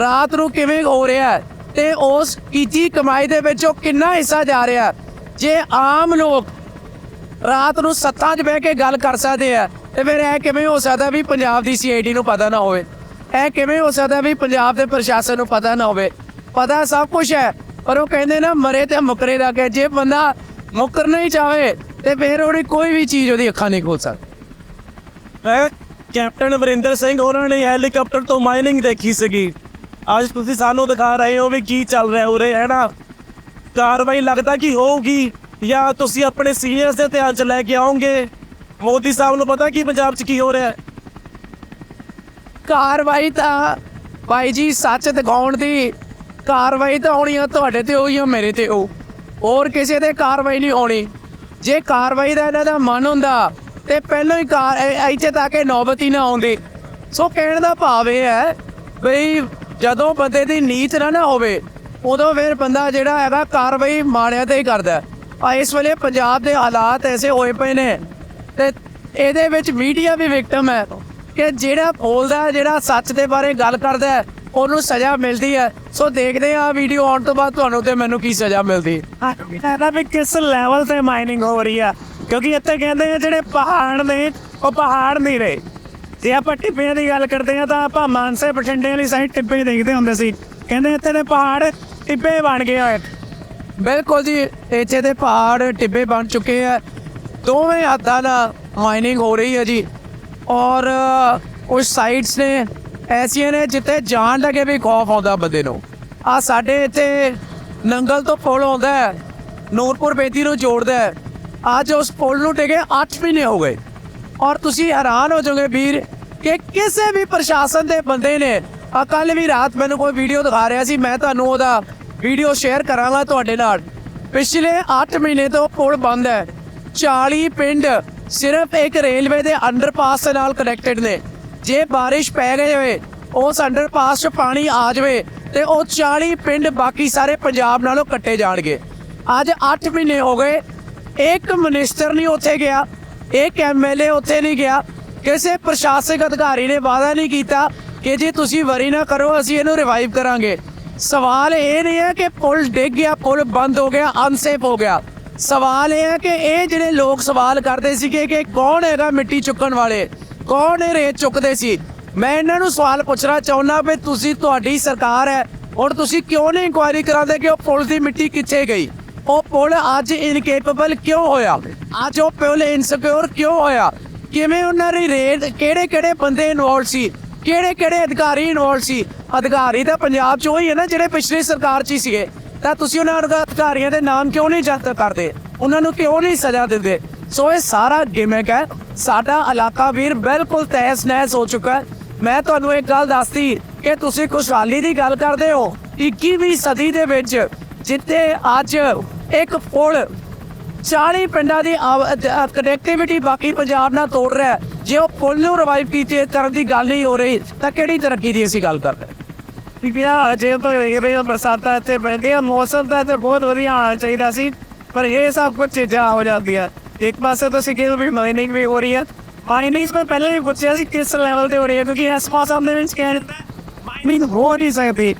Speaker 2: ਰਾਤ ਨੂੰ ਕਿਵੇਂ ਹੋ ਰਿਹਾ ਤੇ ਉਸ ਕੀਤੀ ਕਮਾਈ ਦੇ ਵਿੱਚੋਂ ਕਿੰਨਾ ਹਿੱਸਾ ਜਾ ਰਿਹਾ ਜੇ ਆਮ ਲੋਕ ਰਾਤ ਨੂੰ ਸੱਤਾਂ 'ਚ ਬਹਿ ਕੇ ਗੱਲ ਕਰ ਸਕਦੇ ਆ, ਤੇ ਫਿਰ ਇਹ ਕਿਵੇਂ ਹੋ ਸਕਦਾ ਵੀ ਪੰਜਾਬ ਦੀ ਸੀਆਈਡੀ ਨੂੰ ਪਤਾ ਨਾ ਹੋਵੇ? ਇਹ ਕਿਵੇਂ ਹੋ ਸਕਦਾ ਵੀ ਪੰਜਾਬ ਦੇ ਪ੍ਰਸ਼ਾਸਨ ਨੂੰ ਪਤਾ ਨਾ ਹੋਵੇ? ਪਤਾ ਸਭ ਕੁਝ ਹੈ, ਪਰ ਉਹ ਕਹਿੰਦੇ ਨਾ ਮਰੇ ਤੇ ਮੁਕਰੇ ਦਾ ਕਿ ਜੇ ਬੰਦਾ ਮੁਕਰਨਾ ਹੀ ਚਾਹੇ, ਤੇ ਫਿਰ ਉਹਦੀ ਕੋਈ ਵੀ ਚੀਜ਼ ਉਹਦੀ ਅੱਖਾਂ ਨਹੀਂ ਖੋਲ ਸਕਦੀ।
Speaker 1: ਮੈਂ ਕੈਪਟਨ ਵਰਿੰਦਰ ਸਿੰਘ ਉਹਨਾਂ ਨੇ ਹੈਲੀਕਾਪਟਰ ਤੋਂ ਮਾਈਨਿੰਗ ਦੇਖੀ ਸੀਗੀ। ਅੱਜ ਤੁਸੀਂ ਸਾਨੂੰ ਦਿਖਾ ਰਹੇ ਹੋ ਵੀ ਕੀ ਚੱਲ ਰਿਹਾ ਉਰੇ, ਹੈ ਨਾ? ਕਾਰਵਾਈ ਲੱਗਦਾ ਕਿ ਹੋਊਗੀ? ਜਾਂ ਤੁਸੀਂ ਆਪਣੇ ਸੀਨੀਅਰਸ ਦੇ ਧਿਆਨ ਚ ਲੈ ਕੇ ਆਓਗੇ? ਮੋਦੀ ਸਾਹਿਬ ਨੂੰ ਪਤਾ ਕੀ ਪੰਜਾਬ 'ਚ ਕੀ ਹੋ ਰਿਹਾ? ਹੈ
Speaker 2: ਕਾਰਵਾਈ ਤਾਂ ਭਾਈ ਜੀ ਸੱਚ ਦਿਖਾਉਣ ਦੀ ਕਾਰਵਾਈ ਤਾਂ ਹੋਣੀ ਆ, ਤੁਹਾਡੇ ਤੇ ਹੋਈ ਆ, ਮੇਰੇ ਤੇ ਉਹ ਹੋਰ ਕਿਸੇ ਤੇ ਕਾਰਵਾਈ ਨਹੀਂ ਹੋਣੀ। ਜੇ ਕਾਰਵਾਈ ਦਾ ਇਹਨਾਂ ਦਾ ਮਨ ਹੁੰਦਾ ਤੇ ਪਹਿਲਾਂ ਹੀ ਕਾਰ ਇ- ਇੱਥੇ ਤੱਕ ਇਹ ਨੌਬਤ ਹੀ ਨਾ ਆਉਂਦੀ। ਸੋ ਕਹਿਣ ਦਾ ਭਾਵ ਇਹ ਹੈ ਬਈ ਜਦੋਂ ਬੰਦੇ ਦੀ ਨੀਤ ਨਾ ਨਾ ਹੋਵੇ ਉਦੋਂ ਫਿਰ ਬੰਦਾ ਜਿਹੜਾ ਹੈਗਾ ਕਾਰਵਾਈ ਮਾੜਿਆਂ ਤੇ ਹੀ ਕਰਦਾ ਆ ਇਸ ਵੇਲੇ ਪੰਜਾਬ ਦੇ ਹਾਲਾਤ ਐਸੇ ਹੋਏ ਪਏ ਨੇ ਤੇ ਇਹਦੇ ਵਿੱਚ ਮੀਡੀਆ ਵੀ ਵਿਕਟਮ ਹੈ ਕਿ ਜਿਹੜਾ ਬੋਲਦਾ ਹੈ, ਜਿਹੜਾ ਸੱਚ ਦੇ ਬਾਰੇ ਗੱਲ ਕਰਦਾ ਹੈ, ਉਹਨੂੰ ਸਜ਼ਾ ਮਿਲਦੀ ਹੈ। ਸੋ ਦੇਖਦੇ ਆ ਵੀਡੀਓ ਆਉਣ ਤੋਂ ਬਾਅਦ ਤੁਹਾਨੂੰ ਤੇ ਮੈਨੂੰ ਕੀ ਸਜ਼ਾ ਮਿਲਦੀ। ਹੈ
Speaker 3: ਇਹਦਾ ਵੀ ਕਿਸ ਲੈਵਲ ਤੇ ਮਾਈਨਿੰਗ ਹੋ ਰਹੀ ਆ ਕਿਉਂਕਿ ਇੱਥੇ ਕਹਿੰਦੇ ਆ ਜਿਹੜੇ ਪਹਾੜ ਨੇ, ਉਹ ਪਹਾੜ ਨਹੀਂ ਰਹੇ। ਜੇ ਆਪਾਂ ਟਿੱਬਿਆਂ ਦੀ ਗੱਲ ਕਰਦੇ ਆ, ਤਾਂ ਆਪਾਂ ਮਾਨਸੇ ਬਠਿੰਡੇ ਵਾਲੀ ਸਾਈਡ ਟਿੱਬੇ ਦੇਖਦੇ ਹੁੰਦੇ ਸੀ। ਕਹਿੰਦੇ ਇੱਥੇ ਦੇ ਪਹਾੜ ਟਿੱਬੇ ਬਣ ਗਏ ਹੋਏ।
Speaker 2: ਬਿਲਕੁਲ ਜੀ, ਇੱਥੇ ਦੇ ਪਹਾੜ ਟਿੱਬੇ ਬਣ ਚੁੱਕੇ ਆ। ਦੋਵੇਂ ਹੱਥਾਂ ਨਾਲ ਮਾਈਨਿੰਗ ਹੋ ਰਹੀ ਹੈ ਜੀ। ਔਰ ਕੁਝ ਸਾਈਟਸ ਨੇ, ਐਸੀਆਂ ਨੇ ਜਿੱਥੇ ਜਾਣ ਲੱਗੇ ਵੀ ਖੌਫ ਆਉਂਦਾ ਬੰਦੇ ਨੂੰ। ਆ ਸਾਡੇ ਇੱਥੇ ਨੰਗਲ ਤੋਂ ਪੁਲ ਆਉਂਦਾ ਹੈ, ਨੂਰਪੁਰ ਬੇਦੀ ਨੂੰ ਜੋੜਦਾ ਹੈ। ਅੱਜ ਉਸ ਪੁਲ ਨੂੰ ਟਿਕੇ 8 ਮਹੀਨੇ ਹੋ ਗਏ ਔਰ ਤੁਸੀਂ ਹੈਰਾਨ ਹੋ ਜਾਓਗੇ ਵੀਰ ਕਿ ਕਿਸੇ ਵੀ ਪ੍ਰਸ਼ਾਸਨ ਦੇ ਬੰਦੇ ਨੇ ਆ ਕੱਲ ਵੀ ਰਾਤ ਮੈਨੂੰ ਕੋਈ ਵੀਡੀਓ ਦਿਖਾ ਰਿਹਾ ਸੀ ਮੈਂ ਤੁਹਾਨੂੰ ਉਹਦਾ ਵੀਡੀਓ ਸ਼ੇਅਰ ਕਰਾਂਗਾ ਤੁਹਾਡੇ ਨਾਲ ਪਿਛਲੇ 8 ਮਹੀਨੇ ਤੋਂ ਪੁਲ ਬੰਦ ਹੈ 40 ਪਿੰਡ ਸਿਰਫ ਇੱਕ ਰੇਲਵੇ ਦੇ ਅੰਡਰਪਾਸ ਦੇ ਨਾਲ ਕਨੈਕਟਡ ਨੇ ਜੇ ਬਾਰਿਸ਼ ਪੈ ਗਈ ਹੋਵੇ ਉਸ ਅੰਡਰਪਾਸ 'ਚ ਪਾਣੀ ਆ ਜਾਵੇ ਤੇ ਉਹ 40 ਪਿੰਡ ਬਾਕੀ ਸਾਰੇ ਪੰਜਾਬ ਨਾਲੋਂ ਕੱਟੇ ਜਾਣਗੇ ਅੱਜ 8 ਮਹੀਨੇ ਹੋ ਗਏ ਇੱਕ ਮਿਨਿਸਟਰ ਨਹੀਂ ਉੱਥੇ ਗਿਆ, ਇੱਕ ਐਮਐਲਏ ਉੱਥੇ ਨਹੀਂ ਗਿਆ, ਕਿਸੇ ਪ੍ਰਸ਼ਾਸਕ ਅਧਿਕਾਰੀ ਨੇ ਵਾਅਦਾ ਨਹੀਂ ਕੀਤਾ ਕਿ ਜੇ ਤੁਸੀਂ ਵਰੀ ਨਾ ਕਰੋ, ਅਸੀਂ ਇਹਨੂੰ ਰਿਵਾਈਵ ਕਰਾਂਗੇ। ਸਵਾਲ ਇਹ ਨਹੀਂ ਹੈ ਕਿ ਪੁਲ ਡਿੱਗ ਗਿਆ, ਪੁਲ ਬੰਦ ਹੋ ਗਿਆ ਅਨਸੇਫ ਹੋ ਗਿਆ। ਸਵਾਲ ਇਹ ਹੈ ਕਿ ਇਹ ਜਿਹੜੇ ਲੋਕ ਸਵਾਲ ਕਰਦੇ ਸੀਗੇ ਕਿ ਕੌਣ ਹੈਗਾ ਮਿੱਟੀ ਚੁੱਕਣ ਵਾਲੇ, ਕੌਣ ਇਹ ਰੇਤ ਚੁੱਕਦੇ ਸੀ? ਮੈਂ ਇਹਨਾਂ ਨੂੰ ਸਵਾਲ ਪੁੱਛਣਾ ਚਾਹੁੰਦਾ ਵੀ ਤੁਸੀਂ ਤੁਹਾਡੀ ਸਰਕਾਰ ਹੈ ਔਰ ਤੁਸੀਂ ਕਿਉਂ ਨਹੀਂ ਇਨਕੁਆਇਰੀ ਕਰਾਉਂਦੇ ਕਿ ਉਹ ਪੁਲ ਦੀ ਮਿੱਟੀ ਕਿੱਥੇ ਗਈ? ਉਹ ਪੁਲ ਅੱਜ ਇਨਕੇਪੇਬਲ ਕਿਉਂ ਹੋਇਆ? ਅੱਜ ਉਹ ਪੁਲ ਇਨਸਿਕਿਉਰ ਕਿਉਂ ਹੋਇਆ? ਕਿਵੇਂ ਉਹਨਾਂ ਦੀ ਰੇਟ ਕਿਹੜੇ ਕਿਹੜੇ ਬੰਦੇ ਇਨਵੋਲਡ ਸੀ? ਕਿਹੜੇ ਕਿਹੜੇ ਅਧਿਕਾਰੀ ਇਨਵੋਲਡ ਸੀ? ਅਧਿਕਾਰੀ ਤਾਂ ਪੰਜਾਬ 'ਚ ਉਹੀ ਹੈ ਨਾ, ਜਿਹੜੇ ਪਿਛਲੀ ਸਰਕਾਰ 'ਚ ਹੀ ਸੀਗੇ। ਤਾਂ ਤੁਸੀਂ ਉਹਨਾਂ ਅਧਿਕਾਰੀਆਂ ਦੇ ਨਾਮ ਕਿਉਂ ਨਹੀਂ ਜਨਤਕ ਕਰਦੇ? ਉਹਨਾਂ ਨੂੰ ਕਿਉਂ ਨਹੀਂ ਸਜ਼ਾ ਦਿੰਦੇ? ਸੋ ਇਹ ਸਾਰਾ ਗਿਮਿਕ ਹੈ। ਸਾਡਾ ਇਲਾਕਾ ਵੀਰ ਬਿਲਕੁਲ ਤਹਿਸ ਨਹਿਸ ਹੋ ਚੁੱਕਾ ਹੈ। ਮੈਂ ਤੁਹਾਨੂੰ ਇੱਕ ਗੱਲ ਦੱਸਦੀ ਕਿ ਤੁਸੀਂ ਖੁਸ਼ਹਾਲੀ ਦੀ ਗੱਲ ਕਰਦੇ ਹੋ। 21ਵੀਂ ਸਦੀ ਦੇ ਵਿੱਚ ਜਿੱਥੇ ਅੱਜ ਇੱਕ ਪੁਲ 40 ਪਿੰਡਾਂ ਦੀ ਕਨੈਕਟੀਵਿਟੀ ਬਾਕੀ ਪੰਜਾਬ ਨਾਲ ਤੋੜ ਰਿਹਾ ਜੇ ਉਹ ਪੁਲ ਨੂੰ ਰਿਵਾਈਵ ਕੀਤੇ ਕਰਨ ਦੀ ਗੱਲ ਨਹੀਂ ਹੋ ਰਹੀ, ਤਾਂ ਕਿਹੜੀ ਤਰੱਕੀ ਦੀ ਅਸੀਂ ਗੱਲ ਕਰ ਰਹੇ ਹਾਂ?
Speaker 3: ਪਿਆ ਜੇ ਤੋਂ ਇਹ ਵੀ ਬਰਸਾਤਾਂ ਇੱਥੇ ਪੈਂਦੀਆਂ ਮੌਸਮ ਤਾਂ ਇੱਥੇ ਬਹੁਤ ਵਧੀਆ ਆਉਣਾ ਚਾਹੀਦਾ ਸੀ, ਪਰ ਇਹ ਸਭ ਕੁਝ ਚੀਜ਼ਾਂ ਹੋ ਜਾਂਦੀਆਂ। ਇੱਕ ਪਾਸੇ ਤਾਂ ਸਿੱਕੇ ਵੀ ਮਾਈਨਿੰਗ ਵੀ ਹੋ ਰਹੀ ਹੈ। ਮਾਈਨਿੰਗ ਮੈਂ ਪਹਿਲਾਂ ਵੀ ਪੁੱਛਿਆ ਸੀ ਕਿਸ ਲੈਵਲ ਤੇ ਹੋ ਰਹੀ ਹੈ, ਕਿਉਂਕਿ ਇਸ ਮੌਸਮ ਦੇ ਵਿੱਚ ਕਹਿ ਦਿੱਤਾ ਮਾਈਨਿੰਗ ਹੋ ਨਹੀਂ ਸਕਦੀ।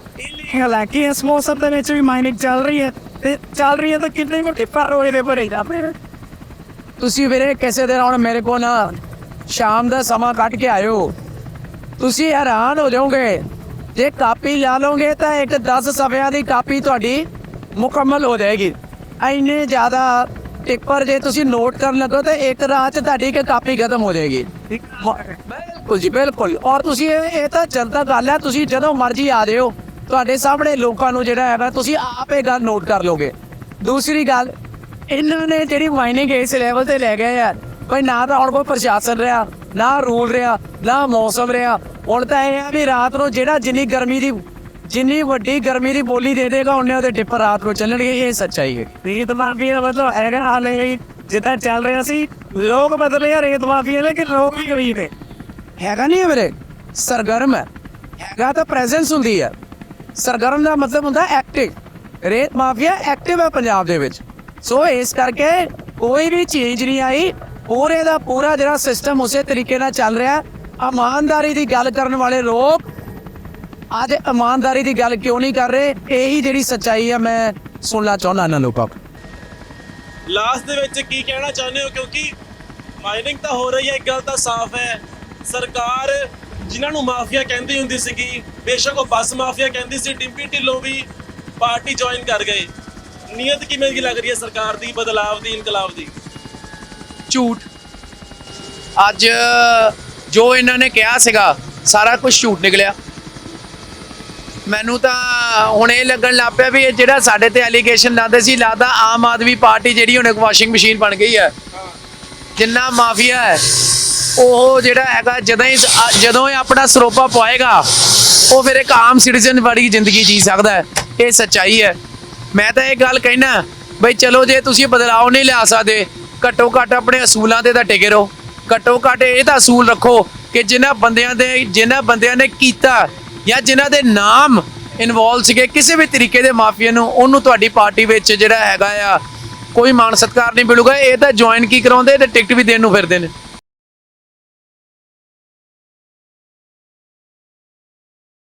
Speaker 3: ਹਾਲਾਂਕਿ ਇਸ ਮੌਸਮ ਦੇ ਵਿੱਚ ਵੀ ਮਾਈਨਿੰਗ ਚੱਲ ਰਹੀ ਹੈ ਤੇ ਚੱਲ ਰਹੀ ਹੈ ਤਾਂ ਕਿੰਨੇ ਵੱਡੇ ਪਰ ਹੋਏ ਦੇ ਭਰੇ ਜਾਂਦੇ ਨੇ
Speaker 2: ਤੁਸੀਂ ਵੀਰੇ ਕਿਸੇ ਦਿਨ ਹੁਣ ਮੇਰੇ ਕੋਲ ਨਾ ਸ਼ਾਮ ਦਾ ਸਮਾਂ ਕੱਢ ਕੇ ਆਇਓ। ਤੁਸੀਂ ਹੈਰਾਨ ਹੋ ਜਾਓਗੇ। ਜੇ ਕਾਪੀ ਲਾ ਲਓਗੇ ਤਾਂ ਇੱਕ 10 ਸਫ਼ਿਆਂ ਦੀ ਕਾਪੀ ਤੁਹਾਡੀ ਮੁਕੰਮਲ ਹੋ ਜਾਏਗੀ। ਇੰਨੇ ਜ਼ਿਆਦਾ ਟਿੱਪਰ ਜੇ ਤੁਸੀਂ ਨੋਟ ਕਰਨ ਲੱਗੋ ਤਾਂ ਇੱਕ ਰਾਤ ਤੁਹਾਡੀ ਇੱਕ ਕਾਪੀ ਖਤਮ ਹੋ ਜਾਏਗੀ। ਬਿਲਕੁਲ ਜੀ ਬਿਲਕੁਲ। ਔਰ ਤੁਸੀਂ ਇਹ ਤਾਂ ਜਨਤਾ ਗੱਲ ਹੈ ਤੁਸੀਂ ਜਦੋਂ ਮਰਜ਼ੀ ਆ ਜਿਓ ਤੁਹਾਡੇ ਸਾਹਮਣੇ ਲੋਕਾਂ ਨੂੰ ਜਿਹੜਾ ਹੈਗਾ ਤੁਸੀਂ ਆਪ ਇਹ ਗੱਲ ਨੋਟ ਕਰ ਲੋਗੇ ਦੂਸਰੀ ਗੱਲ ਇਹਨਾਂ ਨੇ ਜਿਹੜੀ ਮਾਈਨਿੰਗ ਇਸ ਲੈਵਲ ਤੇ ਲੈ ਗਏ ਆ। ਕੋਈ ਨਾ ਤਾਂ ਹੁਣ ਕੋਈ ਪ੍ਰਸ਼ਾਸਨ ਰਿਹਾ ਨਾ ਰੂਲ ਰਿਹਾ ਨਾ ਮੌਸਮ ਰਿਹਾ। ਹੁਣ ਤਾਂ ਇਹ ਆ ਵੀ ਰਾਤ ਨੂੰ ਜਿਹੜਾ ਜਿੰਨੀ ਗਰਮੀ ਦੀ ਜਿੰਨੀ ਵੱਡੀ ਗਰਮੀ ਦੀ ਬੋਲੀ ਦੇ ਦੇਗਾ ਉਹਨੇ ਉਹਦੇ ਟਿੱਪਰ ਰਾਤ ਨੂੰ ਚੱਲਣਗੇ ਇਹ ਸੱਚਾਈ ਹੈ।
Speaker 3: ਰੇਤ ਮਾਫੀਆ ਦਾ ਮਤਲਬ ਹੈਗਾ ਹਾਲ ਇਹ ਜਿੱਦਾਂ ਚੱਲ ਰਿਹਾ ਸੀ ਲੋਕ ਬਦਲੇ ਆ ਰੇਤ ਮਾਫੀਆ ਲੇਕਿਨ ਲੋਕ ਵੀ ਗਰੀਬ ਨੇ।
Speaker 2: ਹੈਗਾ ਨਹੀਂ ਹੈ ਵੀਰੇ ਸਰਗਰਮ ਹੈ। ਹੈਗਾ ਤਾਂ ਪ੍ਰੈਜ਼ੈਂਸ ਹੁੰਦੀ ਹੈ। ਸਰਗਰਮ ਦਾ ਮਤਲਬ ਹੁੰਦਾ ਐਕਟਿਵ ਰੇਤ ਮਾਫੀਆ ਐਕਟਿਵ ਹੈ ਪੰਜਾਬ ਦੇ ਵਿੱਚ। ਸੋ ਇਸ ਕਰਕੇ ਕੋਈ ਵੀ ਚੇਂਜ ਨਹੀਂ ਆਈ। ਪੂਰੇ ਦਾ ਪੂਰਾ ਜਿਹੜਾ ਸਿਸਟਮ ਉਸੇ ਤਰੀਕੇ ਨਾਲ ਚੱਲ ਰਿਹਾ। ਇਮਾਨਦਾਰੀ ਦੀ ਗੱਲ ਕਰਨ ਵਾਲੇ ਲੋਕ ਅੱਜ ਇਮਾਨਦਾਰੀ ਦੀ ਗੱਲ ਕਿਉਂ ਨਹੀਂ ਕਰ ਰਹੇ? ਇਹੀ ਜਿਹੜੀ ਸੱਚਾਈ ਹੈ ਮੈਂ ਸੁਣਨਾ ਚਾਹੁੰਦਾ ਇਹਨਾਂ ਲੋਕਾਂ ਤੋਂ
Speaker 1: ਲਾਸਟ ਦੇ ਵਿੱਚ ਕੀ ਕਹਿਣਾ ਚਾਹੁੰਦੇ ਹੋ? ਕਿਉਂਕਿ ਮਾਈਨਿੰਗ ਤਾਂ ਹੋ ਰਹੀ ਹੈ, ਇੱਕ ਗੱਲ ਤਾਂ ਸਾਫ਼ ਹੈ। ਸਰਕਾਰ ਜਿਨ੍ਹਾਂ ਨੂੰ ਮਾਫੀਆ ਕਹਿੰਦੀ ਹੁੰਦੀ ਸੀਗੀ ਬੇਸ਼ੱਕ ਉਹ ਬੱਸ ਮਾਫੀਆ ਕਹਿੰਦੀ ਸੀ ਡਿੰਪੀ ਢਿੱਲੋਂ ਵੀ ਪਾਰਟੀ ਜੁਆਇਨ ਕਰ ਗਏ। ਨੀਅਤ ਕਿਵੇਂ ਦੀ ਲੱਗ ਰਹੀ ਹੈ ਸਰਕਾਰ ਦੀ ਬਦਲਾਵ ਦੀ ਇਨਕਲਾਬ ਦੀ?
Speaker 2: ਝੂਠ। ਅੱਜ ਜੋ ਇਹਨਾਂ ਨੇ ਕਿਹਾ ਸੀਗਾ ਸਾਰਾ ਕੁਝ ਝੂਠ ਨਿਕਲਿਆ। ਮੈਨੂੰ ਤਾਂ ਹੁਣ ਇਹ ਲੱਗਣ ਲੱਗ ਪਿਆ ਵੀ ਇਹ ਜਿਹੜਾ ਸਾਡੇ ਤੇ ਐਲੀਗੇਸ਼ਨ ਲਾਉਂਦੇ ਸੀ ਲੱਗਦਾ ਆਮ ਆਦਮੀ ਪਾਰਟੀ ਜਿਹੜੀ ਹੁਣ ਇੱਕ ਵਾਸ਼ਿੰਗ ਮਸ਼ੀਨ ਬਣ ਗਈ ਹੈ। ਜਿੰਨਾ ਮਾਫੀਆ ਹੈ। ਉਹ ਜਿਹੜਾ ਹੈਗਾ, ਜਦੋਂ ਹੀ ਜਦੋਂ ਇਹ ਆਪਣਾ ਸਰੋਪਾ ਪਾਏਗਾ ਉਹ ਫਿਰ ਇੱਕ ਆਮ ਸਿਟੀਜ਼ਨ ਵਾਲੀ ਜ਼ਿੰਦਗੀ ਜੀ ਸਕਦਾ ਹੈ। ਇਹ ਸੱਚਾਈ ਹੈ। ਮੈਂ ਤਾਂ ਇਹ ਗੱਲ ਕਹਿਣਾ ਬਈ ਚਲੋ ਜੇ ਤੁਸੀਂ ਬਦਲਾਅ ਨਹੀਂ ਲਿਆ ਸਕਦੇ, ਘੱਟੋ ਘੱਟ ਆਪਣੇ ਅਸੂਲਾਂ ਤੇ ਤਾਂ ਟਿਕੇ ਰਹੋ। ਘੱਟੋ ਘੱਟ ਇਹ ਤਾਂ ਅਸੂਲ ਰੱਖੋ ਕਿ ਜਿਨ੍ਹਾਂ ਬੰਦਿਆਂ ਦੇ ਜਿਨ੍ਹਾਂ ਬੰਦਿਆਂ ਨੇ ਕੀਤਾ ਜਾਂ ਜਿਨ੍ਹਾਂ ਦੇ ਨਾਮ ਇਨਵੋਲਵ ਸੀਗੇ, ਕਿਸੇ ਵੀ ਤਰੀਕੇ ਦੇ ਮਾਫੀਆ ਨੂੰ, ਉਹਨੂੰ ਤੁਹਾਡੀ ਪਾਰਟੀ ਵਿੱਚ ਜਿਹੜਾ ਹੈਗਾ ਆ, ਕੋਈ ਮਾਣ ਸਤਿਕਾਰ ਨਹੀਂ ਮਿਲੂਗਾ। ਇਹ ਤਾਂ ਜੁਆਇਨ ਕੀ ਕਰਾਉਂਦੇ? ਤੇ ਟਿਕਟ ਵੀ ਦੇਣ ਨੂੰ ਫਿਰਦੇ ਨੇ।